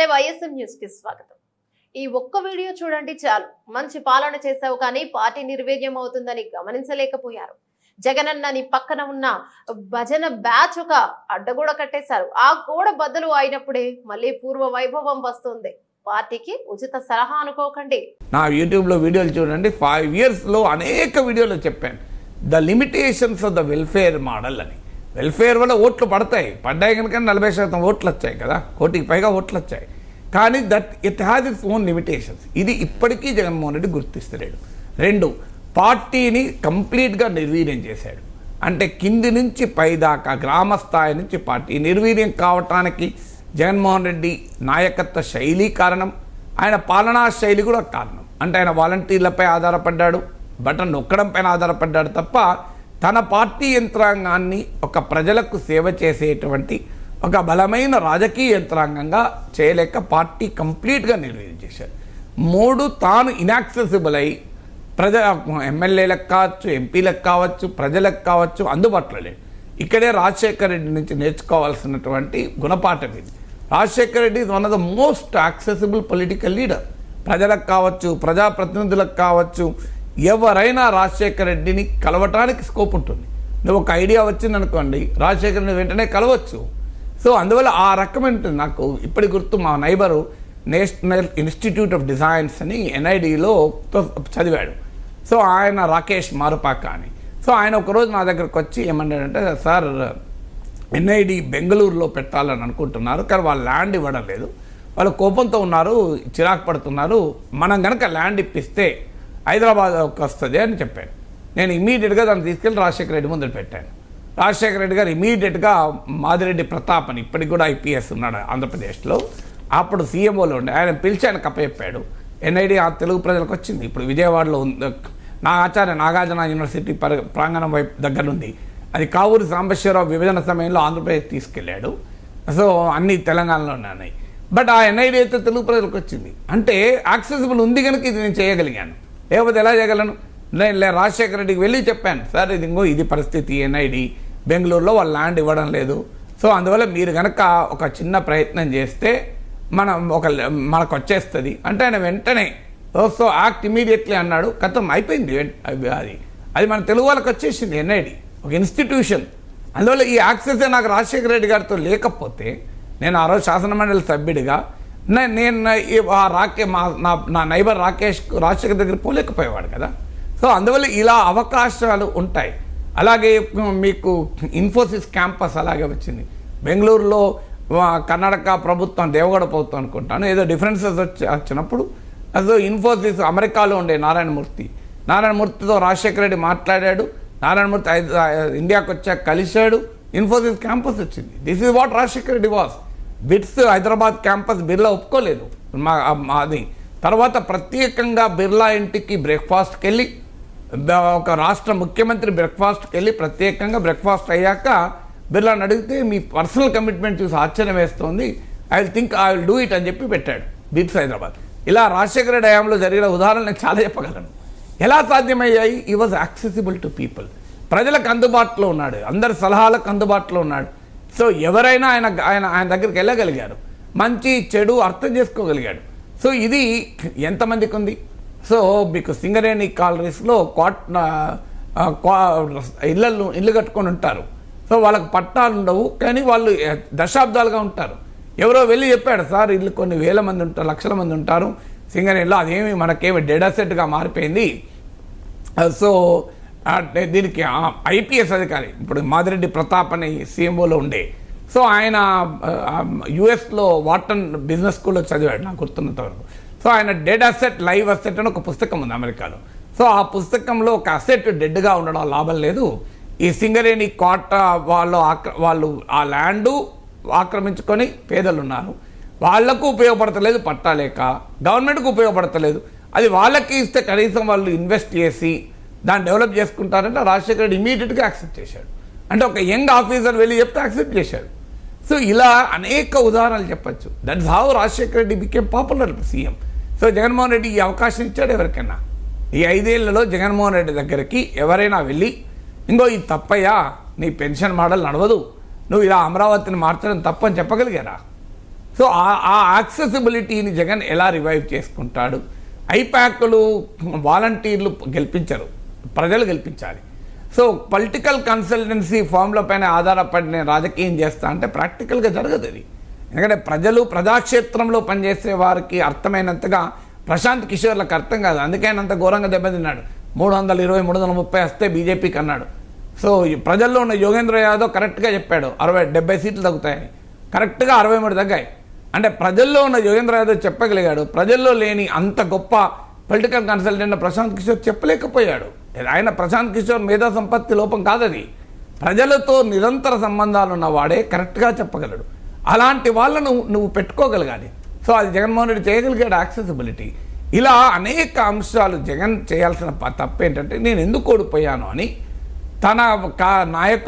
YSM న్యూస్కి స్వాగతం. ఈ ఒక్క వీడియో చూడండి చాలు. మంచి పాలన చేశావు కానీ పార్టీ నిర్వీర్యం అవుతుందని గమనించలేకపోయారు. జగనన్న పక్కన ఉన్న భజన బ్యాచ్ ఒక అడ్డగోడ కట్టేశారు. ఆ గోడ బద్దలు అయినప్పుడే మళ్ళీ పూర్వ వైభవం వస్తుంది. పార్టీకి ఉచిత సలహా అనుకోకండి. నా యూట్యూబ్లో వీడియోలు చూడండి. ఫైవ్ ఇయర్స్లో అనేక వీడియోలు చెప్పాను. The limitations of the welfare model అని. వెల్ఫేర్ వల్ల ఓట్లు పడతాయి. పడ్డాయి కనుక నలభై శాతం ఓట్లు వచ్చాయి కదా. కోటికి పైగా ఓట్లు వచ్చాయి. కానీ that it has its own limitations. ఇది ఇప్పటికీ జగన్మోహన్ రెడ్డి గుర్తిస్తలేడు. రెండు పార్టీని కంప్లీట్గా నిర్వీర్యం చేశాడు. అంటే కింది నుంచి పైదాకా గ్రామ స్థాయి నుంచి పార్టీ నిర్వీర్యం కావటానికి జగన్మోహన్ రెడ్డి నాయకత్వ శైలి కారణం. ఆయన పాలనా శైలి కూడా కారణం. అంటే ఆయన వాలంటీర్లపై ఆధారపడ్డాడు. బటన్ నొక్కడం పైన ఆధారపడ్డాడు తప్ప తన పార్టీ యంత్రాంగాన్ని ఒక ప్రజలకు సేవ చేసేటువంటి ఒక బలమైన రాజకీయ యంత్రాంగంగా చేయలేక పార్టీ కంప్లీట్గా నిర్వీర్యం చేశారు. మూడు తాను ఇనాక్సెసిబుల్ అయి ప్రజ ఎమ్మెల్యేలకు కావచ్చు ఎంపీలకు కావచ్చు ప్రజలకు కావచ్చు అందుబాటులో లేదు ఇక్కడే రాజశేఖర రెడ్డి నుంచి నేర్చుకోవాల్సినటువంటి గుణపాఠం ఇది. Rajasekhara Reddy is one of the most accessible political leader ప్రజలకు కావచ్చు ప్రజాప్రతినిధులకు కావచ్చు ఎవరైనా రాజశేఖర రెడ్డిని కలవటానికి స్కోప్ ఉంటుంది. నువ్వు ఒక ఐడియా వచ్చింది అనుకోండి రాజశేఖరని రెడ్డి వెంటనే కలవచ్చు. సో అందువల్ల ఆ రకమైన నాకు ఇప్పటి గుర్తు మా neighbour national institute of designs అని ఎన్ఐడిలో చదివాడు. సో ఆయన రాకేష్ మారుపాక అని. సో ఆయన ఒకరోజు నా దగ్గరకు వచ్చి ఏమన్నాడంటే సార్ ఎన్ఐడి బెంగళూరులో పెట్టాలని అనుకుంటున్నారు కానీ వాళ్ళు ల్యాండ్ ఇవ్వడం లేదు. వాళ్ళు కోపంతో ఉన్నారు చిరాకు పడుతున్నారు. మనం కనుక ల్యాండ్ ఇప్పిస్తే హైదరాబాద్కి వస్తుంది అని చెప్పాను నేను ఇమీడియట్గా దాన్ని తీసుకెళ్ళి రాజశేఖర రెడ్డి ముందు పెట్టాను. రాజశేఖర రెడ్డి గారు ఇమీడియట్గా మాదిరెడ్డి ప్రతాప్ అని ఇప్పటికి కూడా ఐపీఎస్ ఉన్నాడు ఆంధ్రప్రదేశ్లో. అప్పుడు సీఎంఓలో ఉండే ఆయన పిలిచి ఆయన కప్పచెప్పాడు ఎన్ఐడి ఆ తెలుగు ప్రజలకు వచ్చింది. ఇప్పుడు విజయవాడలో ఉంది నా ఆచార్య నాగార్జున యూనివర్సిటీ పర ప్రాంగణం వైపు దగ్గర ఉంది అది కావూరు సాంబశ్వరరావు విభజన సమయంలో ఆంధ్రప్రదేశ్ తీసుకెళ్ళాడు. సో అన్ని తెలంగాణలో ఉన్నాయి. బట్ ఆ ఎన్ఐడి అయితే తెలుగు ప్రజలకు వచ్చింది. అంటే యాక్సెసిబుల్ ఉంది కనుక ఇది నేను చేయగలిగాను. లేకపోతే ఎలా చేయగలను? నేను రాజశేఖర రెడ్డికి వెళ్ళి చెప్పాను. సార్ ఇది ఇంకో ఇది పరిస్థితి ఎన్ఐడి. బెంగళూరులో వాళ్ళు ల్యాండ్ ఇవ్వడం లేదు. సో అందువల్ల మీరు కనుక ఒక చిన్న ప్రయత్నం చేస్తే మనం ఒక మనకు వచ్చేస్తుంది అంటే ఆయన వెంటనే సో యాక్ట్ ఇమీడియట్లీ అన్నాడు. కథం అయిపోయింది. అది అది. మన తెలుగు వాళ్ళకి వచ్చేసింది ఎన్ఐడి. ఒక ఇన్స్టిట్యూషన్. అందువల్ల ఈ యాక్సెస్ నాకు రాజశేఖర రెడ్డి గారితో లేకపోతే నేను ఆ రోజు శాసనమండలి సభ్యుడిగా నేను ఆ రాకే మా నా నా నైబర్ రాకేష్ రాజశేఖర్ దగ్గర పోలేకపోయేవాడు కదా. సో అందువల్ల ఇలా అవకాశాలు ఉంటాయి. అలాగే మీకు ఇన్ఫోసిస్ క్యాంపస్ అలాగే వచ్చింది. బెంగళూరులో కర్ణాటక ప్రభుత్వం దేవగడ ప్రభుత్వం అనుకుంటాను. ఏదో డిఫరెన్సెస్ వచ్చి వచ్చినప్పుడు అసలు ఇన్ఫోసిస్ అమెరికాలో ఉండే నారాయణమూర్తి. నారాయణమూర్తితో రాజశేఖర రెడ్డి మాట్లాడాడు. నారాయణమూర్తి ఇండియాకు వచ్చాక కలిశాడు. ఇన్ఫోసిస్ క్యాంపస్ వచ్చింది. This is what Rajasekhara Reddy was BITS Hyderabad campus Birla ఒప్పుకోలేదు. మా మాది తర్వాత ప్రత్యేకంగా బిర్లా ఇంటికి బ్రేక్ఫాస్ట్కి వెళ్ళి ఒక రాష్ట్ర ముఖ్యమంత్రి బ్రేక్ఫాస్ట్కి వెళ్ళి ప్రత్యేకంగా బ్రేక్ఫాస్ట్ అయ్యాక బిర్లాని అడిగితే మీ పర్సనల్ కమిట్మెంట్ చూసి ఆశ్చర్యం వేస్తోంది. I will think I will do it అని చెప్పి పెట్టాడు బిట్స్ హైదరాబాద్. ఇలా రాజశేఖర రెడ్డి హయాంలో జరిగిన ఉదాహరణలు నేను చాలా చెప్పగలను. ఎలా సాధ్యమయ్యాయి? ఈ వాజ్ యాక్సెసిబుల్ టు పీపుల్ ప్రజలకు అందుబాటులో ఉన్నాడు. అందరి సలహాలకు అందుబాటులో ఉన్నాడు. సో ఎవరైనా ఆయన ఆయన ఆయన దగ్గరికి వెళ్ళగలిగారు. మంచి చెడు అర్థం చేసుకోగలిగాడు. సో ఇది ఎంతమందికి ఉంది? సో మీకు సింగరేణి కాలనీస్లో క్వాట్ క్వా- ఇళ్ళలు ఇల్లు కట్టుకొని ఉంటారు. సో వాళ్ళకి పట్టాలు ఉండవు కానీ వాళ్ళు దశాబ్దాలుగా ఉంటారు. ఎవరో వెళ్ళి చెప్పాడు సార్ ఇల్లు కొన్ని వేల మంది ఉంటారు లక్షల మంది ఉంటారు. సింగరేణిలో అదేమి మనకేమి డెడ్ అసెట్గా మారిపోయింది. సో దీనికి ఐపీఎస్ అధికారి ఇప్పుడు మాదిరెడ్డి ప్రతాప్ అని సీఎంఓలో ఉండే. సో ఆయన యుఎస్లో వాటన్ బిజినెస్ స్కూల్లో చదివాడు నాకు గుర్తున్నంత వరకు. సో ఆయన డెడ్ అసెట్ లైవ్ అసెట్ అని ఒక పుస్తకం ఉంది అమెరికాలో. సో ఆ పుస్తకంలో ఒక అసెట్ డెడ్గా ఉండడం లాభం లేదు. ఈ సింగరేణి కోట వాళ్ళు ఆక్ర వాళ్ళు ఆ ల్యాండు ఆక్రమించుకొని పేదలు ఉన్నారు వాళ్ళకు ఉపయోగపడతలేదు పట్టాలేక గవర్నమెంట్కు ఉపయోగపడతలేదు. అది వాళ్ళకి ఇస్తే కనీసం వాళ్ళు ఇన్వెస్ట్ చేసి దాన్ని డెవలప్ చేసుకుంటారంటే రాజశేఖర రెడ్డి ఇమీడియట్గా యాక్సెప్ట్ చేశాడు. అంటే ఒక యంగ్ ఆఫీసర్ వెళ్ళి చెప్తే యాక్సెప్ట్ చేశాడు. సో ఇలా అనేక ఉదాహరణలు చెప్పచ్చు. That's how Rajasekhara Reddy became popular CM. So Jaganmohan Reddy ఈ అవకాశం ఇచ్చాడు ఎవరికైనా. ఈ ఐదేళ్ళలో జగన్మోహన్ రెడ్డి దగ్గరికి ఎవరైనా వెళ్ళి ఇంకో ఇది తప్పయ్యా నీ పెన్షన్ మోడల్ నడవదు. నువ్వు ఇలా అమరావతిని మార్చడం తప్పని చెప్పగలిగారా? సో ఆ- ఆ యాక్సెసిబిలిటీని జగన్ ఎలా రివైవ్ చేసుకుంటాడు? ఐపాక్లు వాలంటీర్లు గెలిపించరు. ప్రజలు గెలిపించాలి. సో పొలిటికల్ కన్సల్టెన్సీ ఫామ్ల పైన రాజకీయం చేస్తా అంటే ప్రాక్టికల్గా జరగదు అది ఎందుకంటే ప్రజలు ప్రజాక్షేత్రంలో పనిచేసే వారికి అర్థమైనంతగా ప్రశాంత్ కిషోర్లకు అర్థం కాదు. అందుకే అంత ఘోరంగా దెబ్బతిన్నాడు. మూడు వందల ఇరవై మూడు వందల ముప్పై వస్తే బీజేపీకి అన్నాడు. సో ఈ ప్రజల్లో ఉన్న యోగేంద్ర యాదవ్ కరెక్ట్గా చెప్పాడు. అరవై డెబ్బై సీట్లు తగ్గుతాయని. కరెక్ట్గా అరవై మూడు తగ్గాయి. అంటే ప్రజల్లో ఉన్న యోగేంద్ర యాదవ్ చెప్పగలిగాడు. ప్రజల్లో లేని అంత గొప్ప పొలిటికల్ కన్సల్టెంట్ ప్రశాంత్ కిషోర్ చెప్పలేకపోయాడు. ఆయన ప్రశాంత్ కిషోర్ మేధా సంపత్తి లోపం కాదది. ప్రజలతో నిరంతర సంబంధాలు ఉన్న వాడే కరెక్ట్గా చెప్పగలడు. అలాంటి వాళ్ళను నువ్వు పెట్టుకోగలగాలి. సో అది జగన్మోహన్ రెడ్డి చేయగలిగాడు యాక్సెసిబిలిటీ. ఇలా అనేక అంశాలు జగన్ చేయాల్సిన తప్పేంటంటే తప్పు ఏంటంటే నేను ఎందుకు ఓడిపోయాను అని తన కా నాయకులు